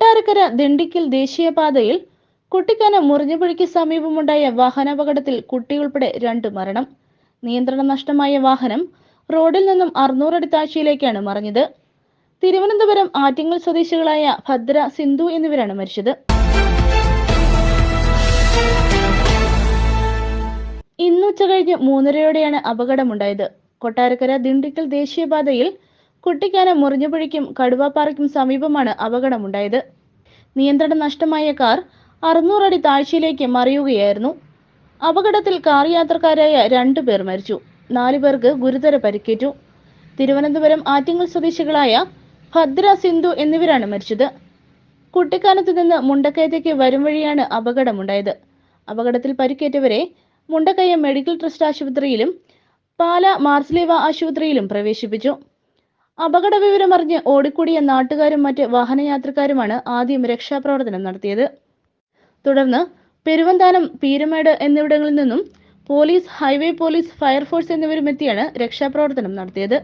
കൊട്ടാരക്കര ദിണ്ടിക്കൽ ദേശീയപാതയിൽ കുട്ടിക്കാന മുറിഞ്ഞുപുഴയ്ക്ക് സമീപമുണ്ടായ വാഹനാപകടത്തിൽ കുട്ടിയുൾപ്പെടെ രണ്ട് മരണം. നിയന്ത്രണ നഷ്ടമായ വാഹനം റോഡിൽ നിന്നും അറുന്നൂറടി താഴ്ചയിലേക്കാണ് മറിഞ്ഞത്. തിരുവനന്തപുരം ആറ്റിങ്ങൽ സ്വദേശികളായ ഭദ്ര സിന്ധു എന്നിവരാണ് മരിച്ചത്. ഇന്നുച്ച കഴിഞ്ഞ് മൂന്നരയോടെയാണ് അപകടമുണ്ടായത്. കൊട്ടാരക്കര ദിണ്ടിക്കൽ ദേശീയപാതയിൽ കുട്ടിക്കാന മുറിഞ്ഞുപുഴയ്ക്കും കടുവാപ്പാറയ്ക്കും സമീപമാണ് അപകടമുണ്ടായത്. നിയന്ത്രണം നഷ്ടമായ കാർ അറുന്നൂറടി താഴ്ചയിലേക്ക് മറിയുകയായിരുന്നു. അപകടത്തിൽ കാർ യാത്രക്കാരായ രണ്ടു പേർ മരിച്ചു. നാലു പേർക്ക് ഗുരുതര പരിക്കേറ്റു. തിരുവനന്തപുരം ആറ്റിങ്ങൽ സ്വദേശികളായ ഭദ്ര സിന്ധു എന്നിവരാണ് മരിച്ചത്. കുട്ടിക്കാനത്ത് നിന്ന് മുണ്ടക്കയത്തേക്ക് വരും വഴിയാണ് അപകടമുണ്ടായത്. അപകടത്തിൽ പരിക്കേറ്റവരെ മുണ്ടക്കയം മെഡിക്കൽ ട്രസ്റ്റ് ആശുപത്രിയിലും പാല മാർസ്ലേവ ആശുപത്രിയിലും പ്രവേശിപ്പിച്ചു. അപകട വിവരമറിഞ്ഞ് ഓടിക്കൂടിയ നാട്ടുകാരും മറ്റ് വാഹനയാത്രക്കാരുമാണ് ആദ്യം രക്ഷാപ്രവർത്തനം നടത്തിയത്. തുടർന്ന് പെരുവന്താനം പീരമേട് എന്നിവിടങ്ങളിൽ നിന്നും പോലീസ് ഹൈവേ പോലീസ് ഫയർഫോഴ്സ് എന്നിവരും എത്തിയാണ് രക്ഷാപ്രവർത്തനം നടത്തിയത്.